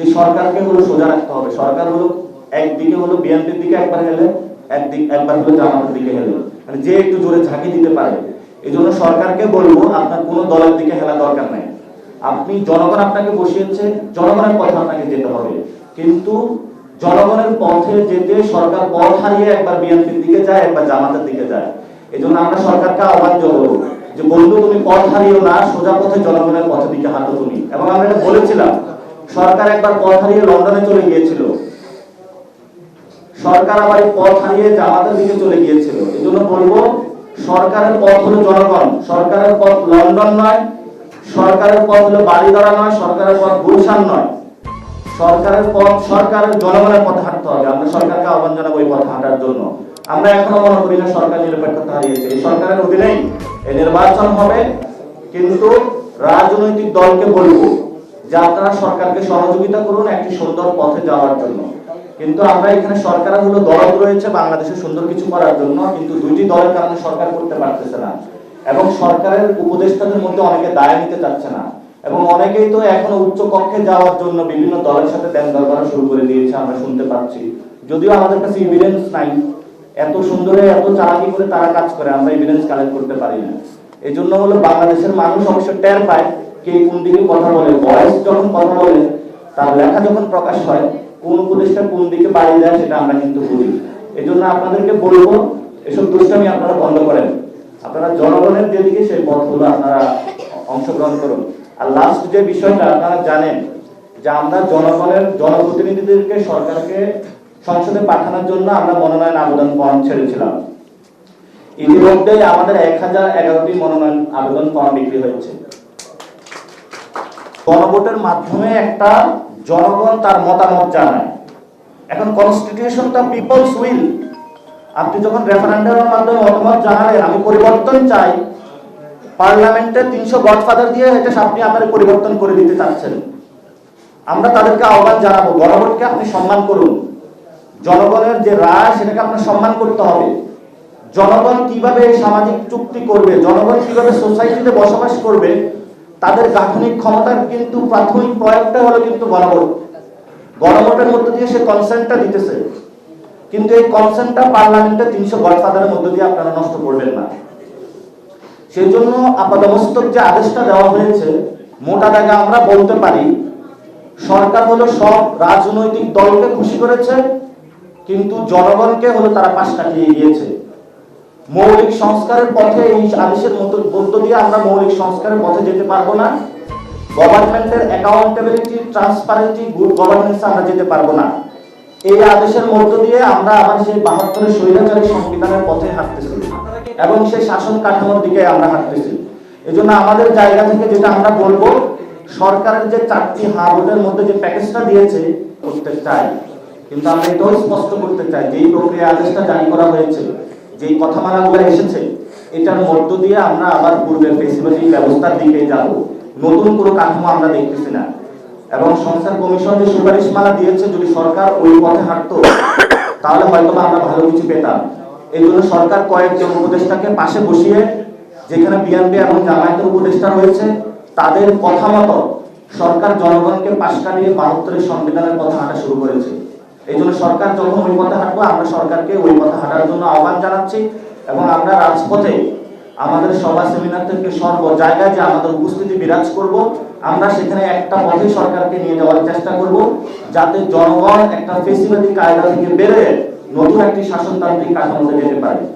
যে সরকারকে হলো সোজা রাখতে হবে। সরকার হলো একদিকে হলো বিএনপির দিকে একবার হেলে, একদিক একবার হলো জামাতের দিকে হেলে। মানে যে একটু জোরে ঝাঁকি দিতে পারে এই জন্য সরকারকে বলব আপনার কোনো দলের দিকে হেলা দরকার নাই। আপনি জনগণ আপনাকে বসিয়েছে, জনগণের পথে আপনাকে যেতে হবে। কিন্তু জনগণের পথে যেতে সরকার পথ হারিয়ে একবার বিএনপির দিকে যায়, একবার জামাতের দিকে যায়। এই জন্য আমরা সরকারকে আহ্বান জানাব যে বন্ধু, তুমি পথ হারিও না, সোজা পথে জনগণের পথে দিকে হাঁটো তুমি। এবং আমরা এটা বলেছিলাম সরকার একবার পথ হারিয়ে লন্ডনে চলে গিয়েছিল। সরকার আবার পথ হারিয়ে জামাতের দিকে চলে গিয়েছিল। এই জন্য বলব, সরকারের পথ হলো জনগণ। সরকারের পথ লন্ডন নয়, সরকারের পথ হলো বাড়িদরা নয়, সরকারের পথ গুলশান নয়। সরকারের পথ, সরকারের জনগণের পথে হাঁটতে হবে। আমরা সরকারকে আহ্বান জানাব এই পথে হাঁটার জন্য। আমরা এখনও মনে করি না সরকার নিরপেক্ষতা হারিয়েছে। এই সরকারের অধীনেই এই নির্বাচন হবে। কিন্তু রাজনৈতিক দলকে বলব যে আপনারা সরকারকে সহযোগিতা করুন একটি সুন্দর পথে যাওয়ার জন্য। কিন্তু আমরা এখানে সরকার হলো দল রয়েছে বাংলাদেশে সুন্দর কিছু করার জন্য, কিন্তু দুইটি দলের কারণে সরকার করতে পারতেছে না। এবং সরকারের উপদেষ্টাদের মধ্যে অনেকে দায় নিতে চাচ্ছে না। এবং অনেকেই তো এখনও উচ্চ কক্ষে যাওয়ার জন্য বিভিন্ন দলের সাথে দেন করা শুরু করে দিয়েছে, আমরা শুনতে পাচ্ছি। যদিও আমাদের কাছে এভিডেন্স নাই। এত সুন্দরে, এত চালাকি করে তারা কাজ করে, আমরা ইভিডেন্স কালেক্ট করতে পারি না। এই জন্য হলো বাংলাদেশের মানুষ অবশ্য টের পায়। কে কোন দিকে কথা বলে যখন কথা বলে, তার লেখা যখন প্রকাশ হয়, কোন উপদেশটা কোন দিকে দেয় সেটা আমরা কিন্তু এই জন্য আপনাদেরকে বলব, এসব দুষ্টামি আপনারা বন্ধ করেন। আপনারা জনগণের যেদিকে সেই পথগুলো আপনারা অংশগ্রহণ করুন। আর লাস্ট যে বিষয়টা আপনারা জানেন, যে আমরা জনগণের জনপ্রতিনিধিদেরকে সরকারকে সংসদে পাঠানোর জন্য আমরা মনোনয়ন আবেদন ফর্ম ছেড়েছিলাম। ইতিমধ্যে আমাদের এক হাজার এগারোটি মনোনয়ন আবেদন ফর্ম বিক্রি হয়েছে। গণভোটের মাধ্যমে একটা জনগণ তার মতামত জানায়। এখন কনস্টিটিউশন পিপলস উইল আপনি যখন রেফারেন্ডামের মাধ্যমে মতামত জানালেন আমি পরিবর্তন চাই। পার্লামেন্টে তিনশো গডফাদার দিয়ে এটা আপনি আপনার পরিবর্তন করে দিতে চাচ্ছেন। আমরা তাদেরকে আহ্বান জানাব, গণভোটকে আপনি সম্মান করুন। জনগণের যে রায়, সেটাকে আপনার সম্মান করতে হবে। জনগণ কীভাবে সামাজিক চুক্তি করবে, জনগণ কীভাবে সোসাইটিতে বসবাস করবে তাদের গাঠনিক ক্ষমতার কিন্তু প্রাথমিক প্রয়োগটা হলো কিন্তু গণভোট গণভোটের মধ্য দিয়ে সে কনসেন্টটা দিতেছে। কিন্তু এই কনসেন্টটা পার্লামেন্টে তিনশো গডফাদারের মধ্য দিয়ে আপনারা নষ্ট করবেন না। সেই জন্য আপাদমস্তক যে আদেশটা দেওয়া হয়েছে, মোটা দাগে আমরা বলতে পারি, সরকার হলো সব রাজনৈতিক দলকে খুশি করেছে, কিন্তু জনগণকে হলো তারা পাশ কাটিয়ে গিয়েছে। মৌলিক সংস্কারের পথে এই আদেশের মধ্য দিয়ে আমরা মৌলিক সংস্কারের পথে যেতে পারব না। গভর্নমেন্টের অ্যাকাউন্টেবিলিটি ট্রান্সপারেন্সি গুড গভর্নেন্স আমরা যেতে পারব না। এই আদেশের মধ্য দিয়ে আমরা আবার সেই বাহাত্তরের স্বৈরাচারী সংবিধানের পথে হাঁটতেছি এবং সেই শাসন কাঠামোর দিকে আমরা হাঁটতেছি। এই জন্য আমাদের জায়গা থেকে যেটা আমরা বলব, সরকারের যে চারটি হাবুটের মধ্যে যে প্যাকেজটা দিয়েছে করতে চাই কিন্তু আমরা এটাও স্পষ্ট করতে চাই যেই প্রক্রিয়া আদেশটা জারি করা হয়েছে। যেই কথামালাগুলো এসেছে, এটার মধ্য দিয়ে আমরা আবার পূর্বের ফেসিবাদী ব্যবস্থার দিকে যাব। নতুন কোনো কাঠামো আমরা দেখতেছি না। এবং সংস্কার কমিশন যে সুপারিশমালা দিয়েছে, যদি সরকার ওই পথে হাঁটতো, তাহলে হয়তো আমরা ভালো কিছু পেতাম। এই জন্য সরকার কয়েকজন উপদেষ্টাকে পাশে বসিয়ে, যেখানে বিএনপি এবং জামায়াতের উপদেষ্টা রয়েছে, তাদের কথা মতো সরকার জনগণকে পাশ কাটিয়ে বাহাত্তরের সংবিধানের কথা হাঁটা শুরু করেছে। এই জন্য সরকার যখন ওই পথে হাঁটবো, আমরা সরকারকে ওই পথে হাঁটার জন্য আহ্বান জানাচ্ছি এবং আমরা রাজপথে আমাদের সভা সেমিনার থেকে সর্ব জায়গায় যে আমাদের উপস্থিতি বিরাজ করব, আমরা সেখানে একটা পথে সরকারকে নিয়ে যাওয়ার চেষ্টা করব, যাতে জনগণ একটা ফেসিবাদী কায়দা থেকে বেড়ে নতুন একটি শাসনতান্ত্রিক কাঠামোতে যেতে পারে।